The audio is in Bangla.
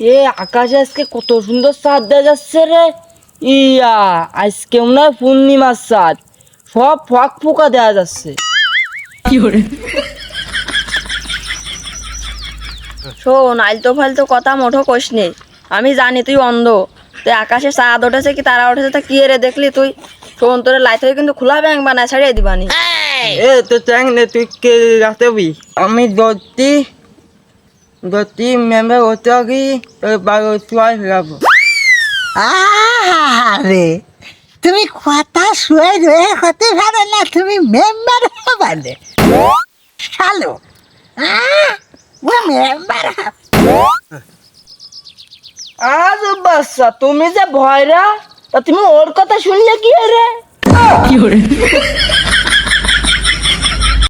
এ আকাশে আজকে কত সুন্দর চাঁদ দেখা যাচ্ছে রে। ইয়া আজকে মনে হয় পূর্ণিমার চাঁদ সব ফাঁক ফোকা দেওয়া যাচ্ছে। শোন আলতো ফালতো কথা মোটো কোষ নেই আমি জানি তুই অন্ধ। তুই আকাশে চাঁদ উঠেছে কি তারা উঠেছে তা কি রে দেখলি তুই? শোন তোর লাইট হয়ে কিন্তু খোলা ব্যাংক বানায় ছাড়িয়ে দিবানি। এ তো চ্যাং নে তুই কে রাখতে হবি আমি যদি যদি মেম্বার হতে কি বারো ছয় ফেরাবো আরে তুমি কথা শুয়ে রয়ে হতে পারো না তুমি মেম্বার হবে শালো ও মেম্বার আজ বাচ্চা তুমি যে ভয়রা তা তুমি ওর কথা শুনলে কি রে